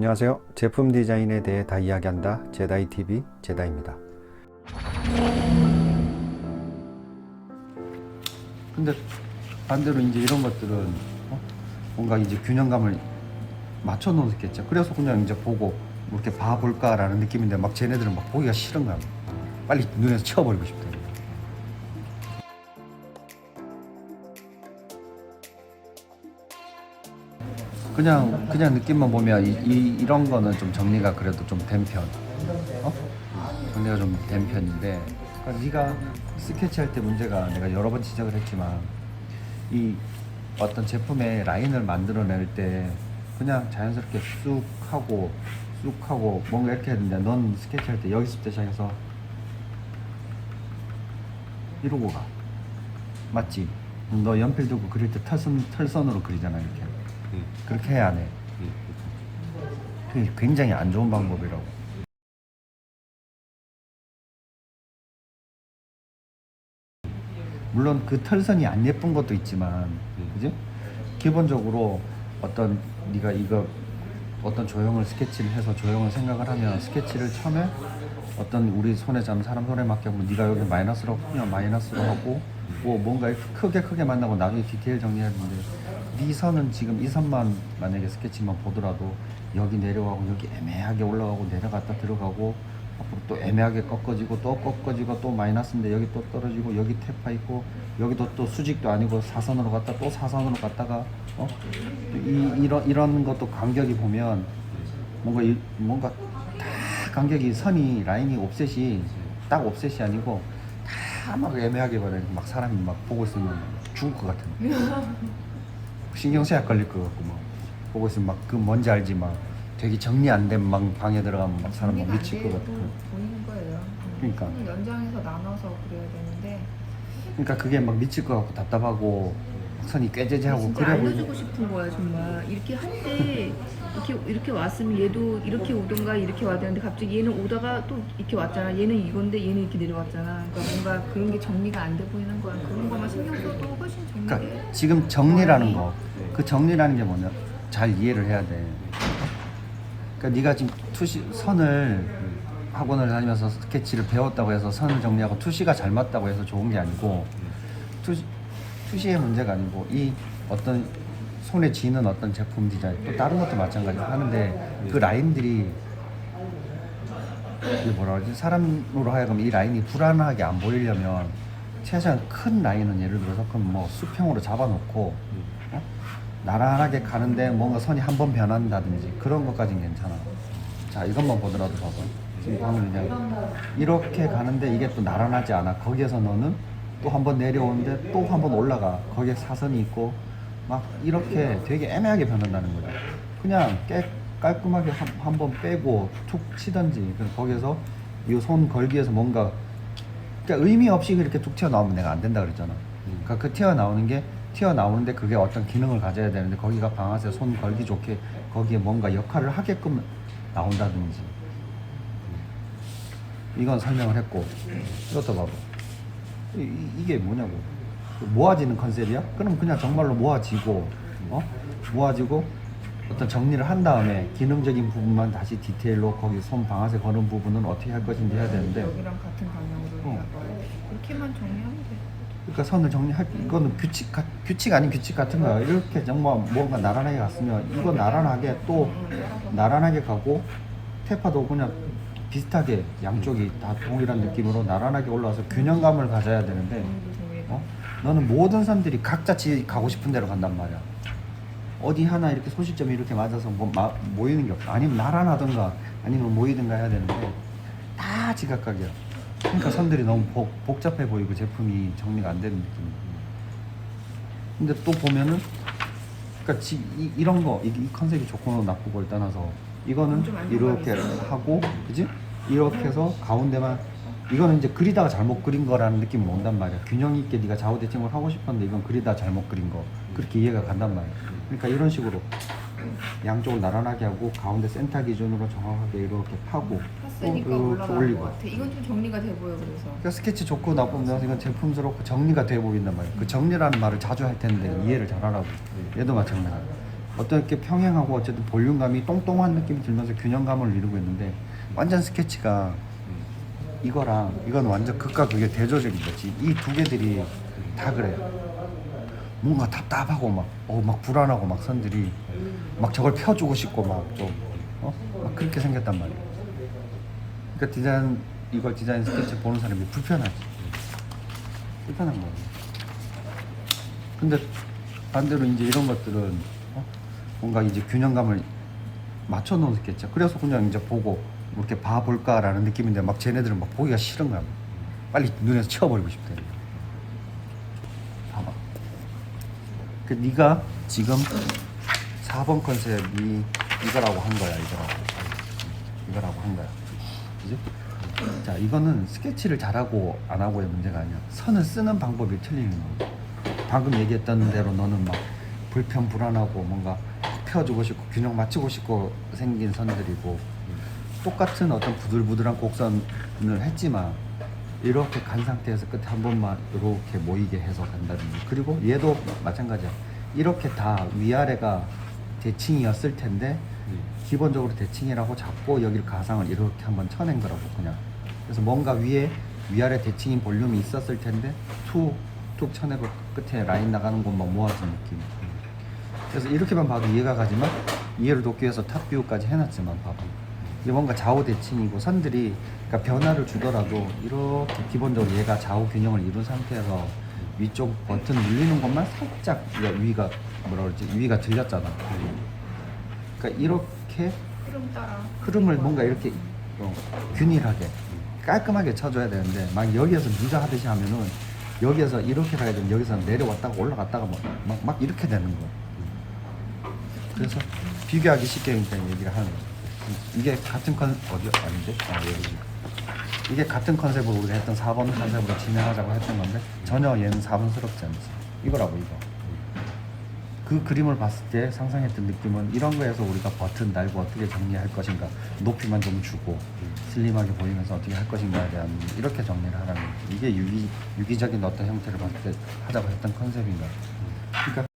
안녕하세요. 제품 디자인에 대해 다 이야기한다. 제다이 TV 제다입니다. 근데 반대로 이제 이런 것들은 어? 뭔가 이제 균형감을 맞춰 놓겠죠. 그래서 그냥 이제 보고 뭐 이렇게 봐볼까라는 느낌인데 막 쟤네들은 막 보기가 싫은 거야. 빨리 눈에서 치워버리고 싶다. 그냥 그냥 느낌만 보면 이, 이 이런 거는 좀 정리가 그래도 좀 된 편. 어? 정리가 좀 된 편인데 그러니까 네가 스케치할 때 문제가 내가 여러 번 지적을 했지만 이 어떤 제품의 라인을 만들어낼 때 그냥 자연스럽게 쑥 하고 쑥 하고 뭔가 이렇게 했는데 넌 스케치할 때 여기서부터 시작해서 이러고 가 맞지? 너 연필 들고 그릴 때 털선, 털선으로 그리잖아 이렇게 응. 그렇게 해야 돼 응. 그게 굉장히 안 좋은 방법이라고 물론 그 털선이 안 예쁜 것도 있지만 음. 그지? 기본적으로 어떤 네가 이거 어떤 조형을 스케치를 해서 조형을 생각을 하면 스케치를 처음에 어떤 우리 손에 잡는 사람 손에 맞게 하면 네가 여기 마이너스로 하면 마이너스로 하고 뭐 뭔가 크게 크게 만나고 나중에 디테일 정리해야 되는데 네 선은 지금 이 선만 만약에 스케치만 보더라도 여기 내려가고 여기 애매하게 올라가고 내려갔다 들어가고 앞으로 또 애매하게 꺾어지고 또 꺾어지고 또 마이너스인데 여기 또 떨어지고 여기 태파 있고 여기도 또 수직도 아니고 사선으로 갔다 또 사선으로 갔다가 어? 이, 이런 이런 것도 간격이 보면 뭔가 이, 뭔가 다 간격이 선이 라인이 옵셋이 딱 옵셋이 아니고 다 막 애매하게 버려 막 사람이 막 보고 있으면 죽을 것 같은 신경쇠약 걸릴 것 같고 막 보고 있으면 막 그 뭔지 알지 막 되게 정리 안 된 막 방에 들어가면 막 사람 막 정리가 안 미칠 것 같고 보이는 거예요. 그러니까. 손을 연장해서 나눠서 그려야 되는데 그러니까 그게 막 미칠 것 같고 답답하고 막 선이 꾀재재하고 진짜 그래 알려주고 싶은 거야 정말. 이렇게 할때 이렇게 이렇게 왔으면 얘도 이렇게 오던가 이렇게 와야 되는데 갑자기 얘는 오다가 또 이렇게 왔잖아. 얘는 이건데 얘는 이렇게 내려왔잖아. 그러니까 뭔가 그런 게 정리가 안 돼 보이는 거야. 그런 거만 신경 써도 훨씬 정리돼 그러니까 지금 정리라는 거. 그 정리라는 게 뭐냐? 잘 이해를 해야 돼. 그러니까 네가 지금 투시 선을 학원을 다니면서 스케치를 배웠다고 해서 선을 정리하고 투시가 잘 맞다고 해서 좋은 게 아니고 투시, 투시의 문제가 아니고 이 어떤 손에 쥐는 어떤 제품 디자인 또 다른 것도 마찬가지로 하는데 그 라인들이 이게 뭐라 그러지 사람으로 하여금 이 라인이 불안하게 안 보이려면 최소한 큰 라인은 예를 들어서 그럼 뭐 수평으로 잡아놓고 어? 나란하게 가는데 뭔가 선이 한 번 변한다든지 그런 것까지는 괜찮아. 자 이것만 보더라도 봐봐. 지금 방금 그냥 이렇게 가는데 이게 또 나란하지 않아. 거기에서 너는 또 한 번 내려오는데 또 한 번 올라가. 거기에 사선이 있고 막 이렇게 되게 애매하게 변한다는 거죠. 그냥 깨, 깔끔하게 한 번 빼고 툭 그래서 거기에서 이 손 걸기에서 뭔가 그러니까 의미 없이 그렇게 툭 튀어나오면 내가 안 된다 그랬잖아. 그러니까 그 튀어나오는 게 튀어나오는데 그게 어떤 기능을 가져야 되는데 거기가 방아쇠 손 걸기 좋게 거기에 뭔가 역할을 하게끔 나온다든지 이건 설명을 했고 이것도 봐봐 이 게 뭐냐고 모아지는 컨셉이야? 그럼 그냥 정말로 모아지고 어? 모아지고 어떤 정리를 한 다음에 기능적인 부분만 다시 디테일로 거기 손 방아쇠 거는 부분은 어떻게 할 것인지 해야 되는데 여기랑 같은 방향으로 어. 이렇게만 정리하면 돼. 그러니까 선을 정리할 이거는 규칙 같- 규칙 아닌 규칙 같은 거야. 이렇게 정말 뭔가 나란하게 갔으면 이거 나란하게 또 나란하게 가고 테파도 그냥 비슷하게 양쪽이 다 동일한 느낌으로 나란하게 올라와서 균형감을 가져야 되는데 오늘도 정리가. 어? 너는 모든 선들이 각자 지 가고 싶은 대로 간단 말이야. 어디 하나 이렇게 소시점이 이렇게 맞아서 뭐 마- 모이는 게 없어. 아니면 나란하던가 아니면 모이든가 해야 되는데 다 지각각이야. 그러니까 선들이 너무 복, 복잡해 보이고 제품이 정리가 안 되는 느낌. 근데 또 보면은 그러니까 지, 이, 이런 거 이, 이 컨셉이 좋고 나쁘고를 떠나서 이거는 이렇게. 하고 그지? 이렇게 해서 가운데만 이거는 이제 그리다가 잘못 그린 거라는 느낌이 온단 말이야. 균형 있게 네가 좌우 대칭을 하고 싶었는데 이건 그리다 잘못 그린 거. 그렇게 이해가 간단 말이야. 그러니까 이런 식으로 양쪽을 나란하게 하고 가운데 센터 기준으로 정확하게 이렇게 파고 팠으니까 이렇게 올라간. 것 같아. 이건 좀 정리가 돼 보여 그래서. 그러니까 스케치 좋고 나쁘면 나서 이건 제품스럽고 정리가 돼 보인단 말이야. 그 정리라는 말을 자주 할 텐데 이해를 잘하라고. 얘도 마찬가지야. 어떻게 평행하고 어쨌든 볼륨감이 똥똥한 느낌이 들면서 균형감을 이루고 있는데 완전 스케치가 이거랑 이건 완전 극과 극의 대조적인 거지 이 두 개들이 다 그래요 뭔가 답답하고 막, 어, 막 불안하고 막 선들이 막 저걸 펴주고 싶고 막 좀, 어? 막 그렇게 생겼단 말이야. 그러니까 디자인, 이걸 디자인 스케치 보는 사람이 불편하지. 불편한 거야. 근데 반대로 이제 이런 것들은 어? 뭔가 이제 균형감을 맞춰놓은 스케치야. 그래서 그냥 이제 보고 뭐 이렇게 봐볼까라는 느낌인데 막 쟤네들은 막 보기가 싫은 거야. 빨리 눈에서 치워버리고 싶대. 봐봐. 그 네가 지금 4번 컨셉이 이거라고 한 거야 이거라고 이거라고 한 거야 그지? 자 이거는 스케치를 잘하고 안 하고의 문제가 아니야 선을 쓰는 방법이 틀리는 거야 방금 얘기했던 대로 너는 막 불편 불안하고 뭔가 펴주고 싶고 균형 맞추고 싶고 생긴 선들이고 똑같은 어떤 부들부들한 곡선을 했지만 이렇게 간 상태에서 끝에 한 번만 이렇게 모이게 해서 간다든지. 그리고 얘도 마찬가지야. 이렇게 다 위아래가 대칭이었을 텐데 기본적으로 대칭이라고 잡고 여기를 가상을 이렇게 한번 쳐낸 거라고 그냥. 그래서 뭔가 위에 위아래 대칭인 볼륨이 있었을 텐데 툭툭 쳐내고 끝에 라인 나가는 곳만 모아진 느낌 그래서 이렇게만 봐도 이해가 가지만 이해를 돕기 위해서 탑뷰까지 해놨지만 봐봐. 이게 뭔가 좌우 대칭이고 선들이 그러니까 변화를 주더라도 이렇게 기본적으로 얘가 좌우 균형을 이룬 상태에서 위쪽 버튼 눌리는 것만 살짝 위가 뭐라 그러지? 위가 들렸잖아. 그러니까 이렇게 흐름 따라. 흐름을 뭔가 이렇게 어, 균일하게 깔끔하게 쳐줘야 되는데 막 여기에서 누자 하듯이 하면은 여기에서 이렇게 가야 되면 여기서 내려왔다가 올라갔다가 막, 막, 막 이렇게 되는 거야 그래서 비교하기 쉽게 그러니까 얘기를 하는 거야 이게 같은 컨 어디 아닌데? 아 여기. 이게 같은 컨셉으로 우리가 했던 4번 컨셉으로 진행하자고 했던 건데 전혀 얘는 4번스럽지 않지 이거라고 이거. 그 그림을 봤을 때 상상했던 느낌은 이런 거에서 우리가 버튼 달고 어떻게 정리할 것인가 높이만 좀 주고 슬림하게 보이면서 어떻게 할 것인가에 대한 이렇게 정리를 하라는 거지 이게 유기, 유기적인 어떤 형태를 봤을 때 하자고 했던 컨셉인가 그러니까